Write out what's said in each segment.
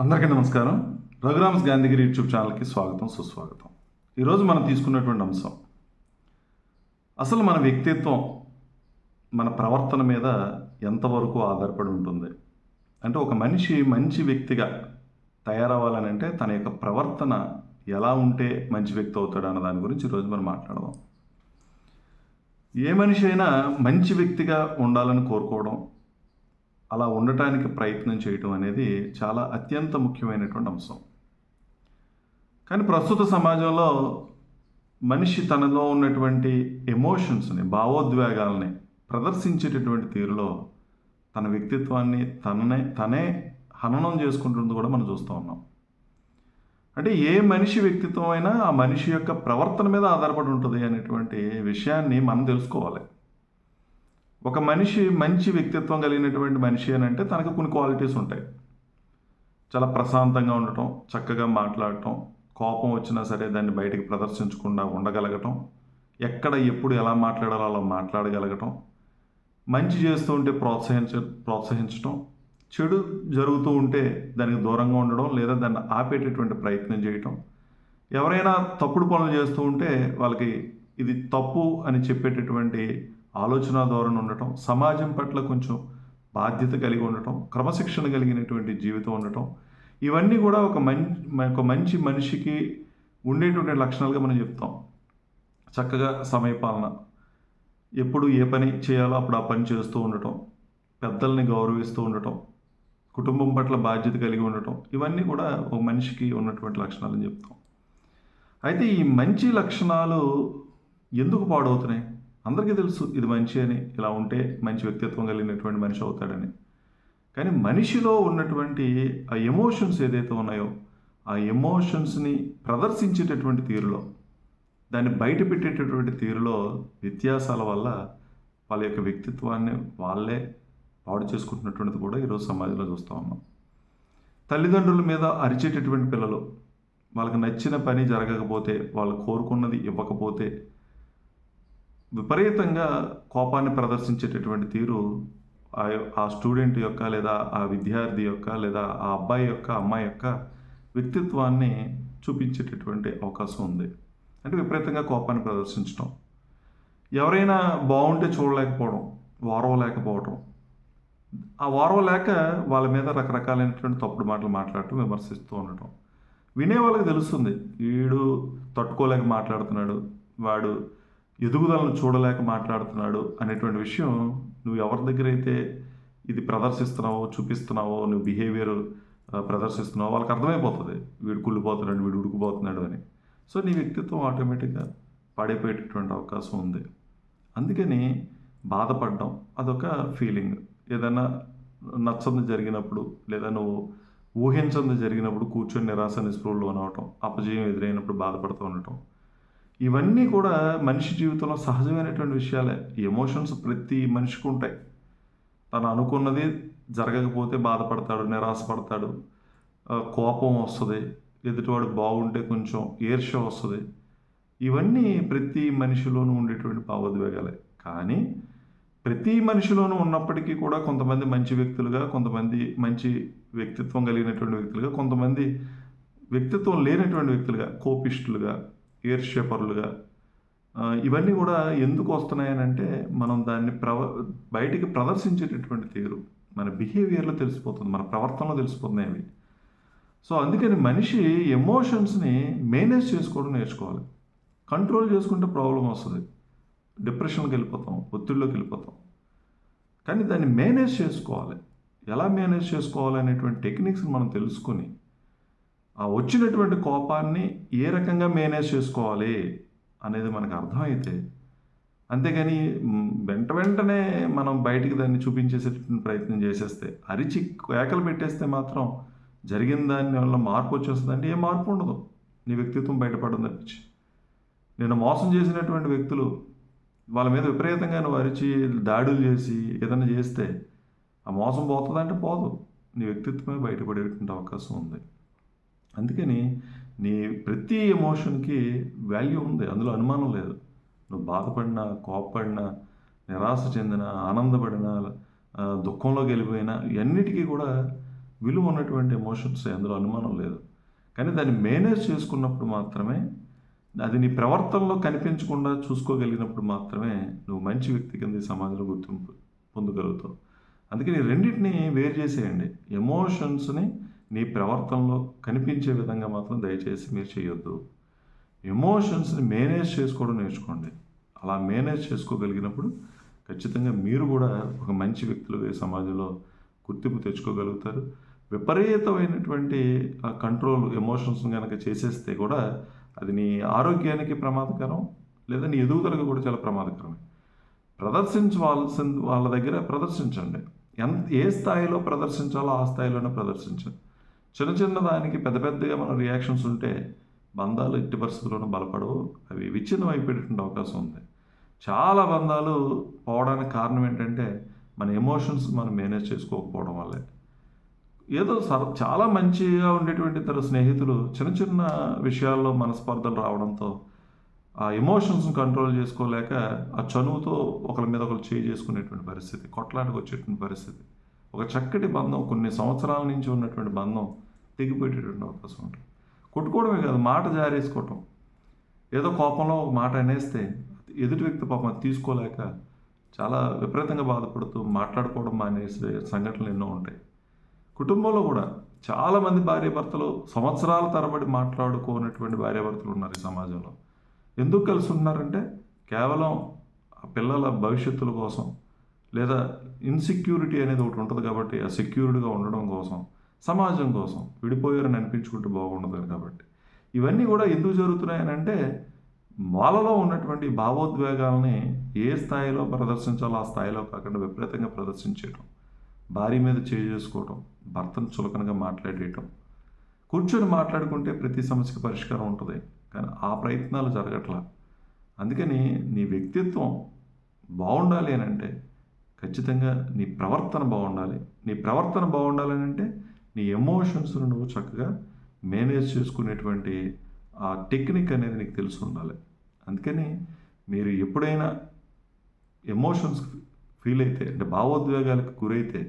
అందరికీ నమస్కారం. రఘురామ్స్ గాంధీగిరి యూట్యూబ్ ఛానల్కి స్వాగతం సుస్వాగతం. ఈరోజు మనం తీసుకున్నటువంటి అంశం అసలు మన వ్యక్తిత్వం మన ప్రవర్తన మీద ఎంతవరకు ఆధారపడి ఉంటుంది? అంటే ఒక మనిషి మంచి వ్యక్తిగా తయారవ్వాలని అంటే తన యొక్క ప్రవర్తన ఎలా ఉంటే మంచి వ్యక్తి అవుతాడు అన్న దాని గురించి ఈరోజు మనం మాట్లాడదాం. ఏ మనిషి అయినా మంచి వ్యక్తిగా ఉండాలని కోరుకోవడం అలా ఉండటానికి ప్రయత్నం చేయటం అనేది చాలా అత్యంత ముఖ్యమైనటువంటి అంశం. కానీ ప్రస్తుత సమాజంలో మనిషి తనలో ఉన్నటువంటి ఎమోషన్స్ని భావోద్వేగాలని ప్రదర్శించేటటువంటి తీరులో తన వ్యక్తిత్వాన్ని తననే తనే హననం చేసుకుంటుంది కూడా మనం చూస్తూ ఉన్నాం. అంటే ఏ మనిషి వ్యక్తిత్వం అయినా ఆ మనిషి యొక్క ప్రవర్తన మీద ఆధారపడి ఉంటుంది అనేటువంటి విషయాన్ని మనం తెలుసుకోవాలి. ఒక మనిషి మంచి వ్యక్తిత్వం కలిగినటువంటి మనిషి అని అంటే తనకు కొన్ని క్వాలిటీస్ ఉంటాయి. చాలా ప్రశాంతంగా ఉండటం చక్కగా మాట్లాడటం కోపం వచ్చినా సరే దాన్ని బయటికి ప్రదర్శించకుండా ఉండగలగటం ఎక్కడ ఎప్పుడు ఎలా మాట్లాడాలో అలా మాట్లాడగలగటం మంచి చేస్తూ ఉంటే ప్రోత్సహించ ప్రోత్సహించటం చెడు జరుగుతూ ఉంటే దానికి దూరంగా ఉండడం లేదా దాన్ని ఆపేటటువంటి ప్రయత్నం చేయటం. ఎవరైనా తప్పుడు పనులు చేస్తూ ఉంటే వాళ్ళకి ఇది తప్పు అని చెప్పేటటువంటి ఆలోచన ధోరణి ఉండటం సమాజం పట్ల కొంచెం బాధ్యత కలిగి ఉండటం క్రమశిక్షణ కలిగినటువంటి జీవితం ఉండటం ఇవన్నీ కూడా ఒక మంచి ఒక మంచి మనిషికి ఉండేటువంటి లక్షణాలుగా మనం చెప్తాం. చక్కగా సమయపాలన. ఎప్పుడు ఏ పని చేయాలో అప్పుడు ఆ పని చేస్తూ ఉండటం పెద్దల్ని గౌరవిస్తూ ఉండటం కుటుంబం పట్ల బాధ్యత కలిగి ఉండటం ఇవన్నీ కూడా ఒక మనిషికి ఉన్నటువంటి లక్షణాలని చెప్తాం. అయితే ఈ మంచి లక్షణాలు ఎందుకు పాడవుతున్నాయి? అందరికీ తెలుసు ఇది మంచి అని. ఇలా ఉంటే మంచి వ్యక్తిత్వం కలిగినటువంటి మనిషి అవుతాడని. కానీ మనిషిలో ఉన్నటువంటి ఆ ఎమోషన్స్ ఏదైతే ఉన్నాయో ఆ ఎమోషన్స్ని ప్రదర్శించేటటువంటి తీరులో దాన్ని బయట పెట్టేటటువంటి తీరులో వ్యత్యాసాల వల్ల వాళ్ళ యొక్క వ్యక్తిత్వాన్ని వాళ్ళే పాడు చేసుకుంటున్నటువంటిది కూడా ఈరోజు సమాజంలో చూస్తూ ఉన్నాం. తల్లిదండ్రుల మీద అరిచేటటువంటి పిల్లలు వాళ్ళకి నచ్చిన పని జరగకపోతే వాళ్ళు కోరుకున్నది ఇవ్వకపోతే విపరీతంగా కోపాన్ని ప్రదర్శించేటటువంటి తీరు ఆ స్టూడెంట్ యొక్క లేదా ఆ విద్యార్థి యొక్క లేదా ఆ అబ్బాయి యొక్క అమ్మాయి యొక్క వ్యక్తిత్వాన్ని చూపించేటటువంటి అవకాశం ఉంది. అంటే విపరీతంగా కోపాన్ని ప్రదర్శించడం ఎవరైనా బాగుంటే చూడలేకపోవడం ఓర్వలేకపోవడం ఆ వారవ లేక వాళ్ళ మీద రకరకాలైనటువంటి తప్పుడు మాటలు మాట్లాడటం విమర్శిస్తూ ఉండటం. వినే వాళ్ళకి తెలుస్తుంది వీడు తట్టుకోలేక మాట్లాడుతున్నాడు వాడు ఎదుగుదలను చూడలేక మాట్లాడుతున్నాడు అనేటువంటి విషయం నువ్వు ఎవరి దగ్గర అయితే ఇది ప్రదర్శిస్తున్నావో చూపిస్తున్నావో నువ్వు బిహేవియర్ ప్రదర్శిస్తున్నావో వాళ్ళకి అర్థమైపోతుంది. వీడు కుళ్ళిపోతున్నాడు వీడు ఉడికిపోతున్నాడు అని. సో నీ వ్యక్తిత్వం ఆటోమేటిక్గా పడిపోయేటటువంటి అవకాశం ఉంది. అందుకని బాధపడడం అదొక ఫీలింగ్ ఏదైనా నచ్చంది జరిగినప్పుడు లేదా నువ్వు ఊహించంది జరిగినప్పుడు కూర్చొని నిరాశ నిస్పృహలు లోనవటం అపజయం ఎదురైనప్పుడు బాధపడుతూ ఉండటం ఇవన్నీ కూడా మనిషి జీవితంలో సహజమైనటువంటి విషయాలే. ఎమోషన్స్ ప్రతి మనిషికి ఉంటాయి. తను అనుకున్నది జరగకపోతే బాధపడతాడు నిరాశపడతాడు. కోపం వస్తుంది ఎదుటివాడు బాగుంటే కొంచెం ఈర్ష వస్తుంది. ఇవన్నీ ప్రతి మనిషిలోనూ ఉండేటువంటి భావోద్వేగాలే. కానీ ప్రతి మనిషిలోనూ ఉన్నప్పటికీ కూడా కొంతమంది మంచి వ్యక్తులుగా కొంతమంది మంచి వ్యక్తిత్వం కలిగినటువంటి వ్యక్తులుగా కొంతమంది వ్యక్తిత్వం లేనటువంటి వ్యక్తులుగా కోపిష్టులుగా ఈర్ష్యపరులుగా షేపర్లుగా ఇవన్నీ కూడా ఎందుకు వస్తున్నాయనంటే మనం దాన్ని ప్రవ బయటికి ప్రదర్శించేటటువంటి తీరు. మన బిహేవియర్లో తెలిసిపోతుంది మన ప్రవర్తనలో తెలిసిపోతున్నాయి అవి. సో అందుకని మనిషి ఎమోషన్స్ని మేనేజ్ చేసుకోవడం నేర్చుకోవాలి. కంట్రోల్ చేసుకుంటే ప్రాబ్లం వస్తుంది. డిప్రెషన్కి వెళ్ళిపోతాం ఒత్తిడిలోకి వెళ్ళిపోతాం. కానీ దాన్ని మేనేజ్ చేసుకోవాలి. ఎలా మేనేజ్ చేసుకోవాలి అనేటువంటి టెక్నిక్స్ని మనం తెలుసుకొని వచ్చినటువంటి కోపాన్ని ఏ రకంగా మేనేజ్ చేసుకోవాలి అనేది మనకు అర్థమైతే అంతేగాని వెంట వెంటనే మనం బయటికి దాన్ని చూపించేసేటువంటి ప్రయత్నం చేసేస్తే అరిచి కేకలు పెట్టేస్తే మాత్రం జరిగిన దాని వల్ల మార్పు వచ్చేస్తుంది అంటే ఏ మార్పు ఉండదు. నీ వ్యక్తిత్వం బయటపడడం తప్పించి. నేను మోసం చేసినటువంటి వ్యక్తులు వాళ్ళ మీద విపరీతంగా నువ్వు అరిచి దాడులు చేసి ఏదైనా చేస్తే ఆ మోసం పోతుందంటే పోదు. నీ వ్యక్తిత్వమే బయటపడేటువంటి అవకాశం ఉంది. అందుకని నీ ప్రతి ఎమోషన్కి వాల్యూ ఉంది అందులో అనుమానం లేదు. నువ్వు బాధపడినా కోపపడినా నిరాశ చెందిన ఆనందపడినా దుఃఖంలో గెలిపోయినా ఇవన్నిటికీ కూడా విలువ ఉన్నటువంటి ఎమోషన్స్ అందులో అనుమానం లేదు. కానీ దాన్ని మేనేజ్ చేసుకున్నప్పుడు మాత్రమే అది నీ ప్రవర్తనలో కనిపించకుండా చూసుకోగలిగినప్పుడు మాత్రమే నువ్వు మంచి వ్యక్తి కింద సమాజంలో గుర్తింపు పొందగలుగుతావు. అందుకని రెండింటిని వేరు చేసేయండి. ఎమోషన్స్ని నీ ప్రవర్తనలో కనిపించే విధంగా మాత్రం దయచేసి మీరు చేయొద్దు. ఎమోషన్స్ని మేనేజ్ చేసుకోవడం నేర్చుకోండి. అలా మేనేజ్ చేసుకోగలిగినప్పుడు ఖచ్చితంగా మీరు కూడా ఒక మంచి వ్యక్తులుగా ఈ సమాజంలో గుర్తింపు తెచ్చుకోగలుగుతారు. విపరీతమైనటువంటి కంట్రోల్ ఎమోషన్స్ కనుక చేసేస్తే కూడా అది నీ ఆరోగ్యానికి ప్రమాదకరం లేదా నీ ఎదుగుదలకు కూడా చాలా ప్రమాదకరమే. ప్రదర్శించవలసిన వాళ్ళ దగ్గర ప్రదర్శించండి. ఎంత ఏ స్థాయిలో ప్రదర్శించాలో ఆ స్థాయిలోనే ప్రదర్శించండి. చిన్న చిన్న దానికి పెద్ద పెద్దగా మన రియాక్షన్స్ ఉంటే బంధాలు ఎట్టి పరిస్థితుల్లోనూ బలపడవు. అవి విచ్ఛిన్నం అయిపోయేటువంటి అవకాశం ఉంది. చాలా బంధాలు పోవడానికి కారణం ఏంటంటే మన ఎమోషన్స్ మనం మేనేజ్ చేసుకోకపోవడం వల్లే. ఏదో సర చాలా మంచిగా ఉండేటువంటి ఇద్దరు స్నేహితులు చిన్న చిన్న విషయాల్లో మనస్పర్ధలు రావడంతో ఆ ఎమోషన్స్ని కంట్రోల్ చేసుకోలేక ఆ చనువుతో ఒకరి మీద ఒకరు చేయి చేసుకునేటువంటి పరిస్థితి కొట్లాటకు వచ్చేటువంటి పరిస్థితి. ఒక చక్కటి బంధం కొన్ని సంవత్సరాల నుంచి ఉన్నటువంటి బంధం తెగిపోయేటటువంటి అవకాశం ఉంటుంది. కొట్టుకోవడమే కాదు మాట జారేసుకోవటం. ఏదో కోపంలో ఒక మాట అనేస్తే ఎదుటి వ్యక్తి పాపం తీసుకోలేక చాలా విపరీతంగా బాధపడుతూ మాట్లాడుకోవడం మానేసే సంఘటనలు ఎన్నో ఉంటాయి. కుటుంబంలో కూడా చాలామంది భార్యాభర్తలు సంవత్సరాల తరబడి మాట్లాడుకోనటువంటి భార్యాభర్తలు ఉన్నారు ఈ సమాజంలో. ఎందుకు కలిసి ఉన్నారంటే కేవలం ఆ పిల్లల భవిష్యత్తుల కోసం లేదా ఇన్సెక్యూరిటీ అనేది ఒకటి ఉంటుంది కాబట్టి ఆ సెక్యూర్డ్గా ఉండడం కోసం సమాజం కోసం విడిపోయారని అనిపించుకుంటే బాగుండదు కాబట్టి. ఇవన్నీ కూడా ఎందుకు జరుగుతున్నాయనంటే వాళ్ళలో ఉన్నటువంటి భావోద్వేగాల్ని ఏ స్థాయిలో ప్రదర్శించాలో ఆ స్థాయిలో కాకుండా విపరీతంగా ప్రదర్శించేయటం భార్య మీద చేసుకోవటం భర్తను చులకనగా మాట్లాడేయటం కూర్చొని మాట్లాడుకుంటే ప్రతి సమస్యకి పరిష్కారం ఉంటుంది. కానీ ఆ ప్రయత్నాలు జరగట్లా. అందుకని నీ వ్యక్తిత్వం బాగుండాలి అని అంటే ఖచ్చితంగా నీ ప్రవర్తన బాగుండాలి. నీ ప్రవర్తన బాగుండాలి అని అంటే నీ ఎమోషన్స్ను నువ్వు చక్కగా మేనేజ్ చేసుకునేటువంటి ఆ టెక్నిక్ అనేది నీకు తెలిసి ఉండాలి. అందుకని మీరు ఎప్పుడైనా ఎమోషన్స్ ఫీల్ అయితే అంటే భావోద్వేగాలకు గురైతే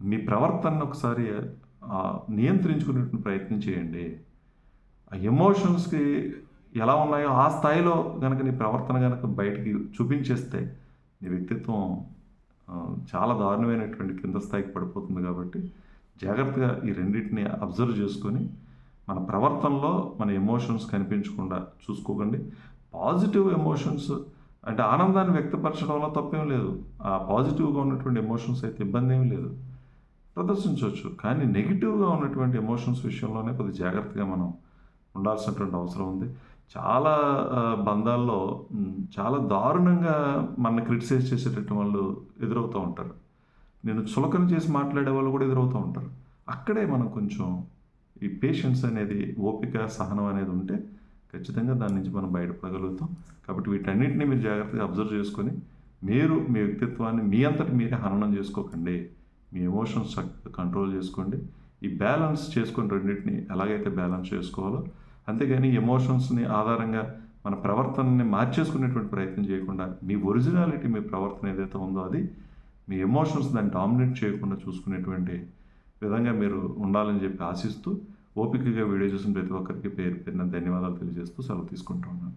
మీ ప్రవర్తనను ఒకసారి నియంత్రించుకునేటువంటి ప్రయత్నం చేయండి. ఆ ఎమోషన్స్కి ఎలా ఉన్నాయో ఆ స్థాయిలో కనుక నీ ప్రవర్తన కనుక బయటికి చూపించేస్తే నీ వ్యక్తిత్వం చాలా దారుణమైనటువంటి కింద స్థాయికి పడిపోతుంది కాబట్టి జాగ్రత్తగా ఈ రెండింటిని అబ్జర్వ్ చేసుకొని మన ప్రవర్తనలో మన ఎమోషన్స్ కనిపించకుండా చూసుకోకండి. పాజిటివ్ ఎమోషన్స్ అంటే ఆనందాన్ని వ్యక్తపరచడంలో తప్పేం లేదు. ఆ పాజిటివ్గా ఉన్నటువంటి ఎమోషన్స్ అయితే ఇబ్బంది ఏమీ లేదు. ప్రదర్శించవచ్చు. కానీ నెగిటివ్గా ఉన్నటువంటి ఎమోషన్స్ విషయంలోనే కొద్ది జాగ్రత్తగా మనం ఉండాల్సినటువంటి అవసరం ఉంది. చాలా బంధాల్లో చాలా దారుణంగా మన క్రిటిసైజ్ చేసేటట్టు వాళ్ళు ఎదురవుతూ ఉంటారు. నేను చులకన చేసి మాట్లాడే వాళ్ళు కూడా ఎదురవుతూ ఉంటారు. అక్కడే మనం కొంచెం ఈ పేషెన్స్ అనేది ఓపిక సహనం అనేది ఉంటే ఖచ్చితంగా దాని నుంచి మనం బయటపడగలుగుతాం. కాబట్టి వీటన్నిటిని మీరు జాగ్రత్తగా అబ్జర్వ్ చేసుకొని మీరు మీ వ్యక్తిత్వాన్ని మీ అంతటి మీరే హననం చేసుకోకండి. మీ ఎమోషన్స్ కంట్రోల్ చేసుకోండి. ఈ బ్యాలెన్స్ చేసుకొని రెండింటిని ఎలాగైతే బ్యాలెన్స్ చేసుకోవాలో అంతేగాని ఎమోషన్స్ని ఆధారంగా మన ప్రవర్తనని మార్చేసుకునేటువంటి ప్రయత్నం చేయకుండా మీ ఒరిజినాలిటీ మీ ప్రవర్తన ఏదైతే ఉందో అది మీ ఎమోషన్స్ దాన్ని డామినేట్ చేయకుండా చూసుకునేటువంటి విధంగా మీరు ఉండాలని చెప్పి ఆశిస్తూ ఓపికగా వీడియో చూసిన ప్రతి ఒక్కరికి పేరు పేరున ధన్యవాదాలు తెలియజేస్తూ సెలవు తీసుకుంటూ ఉన్నాను.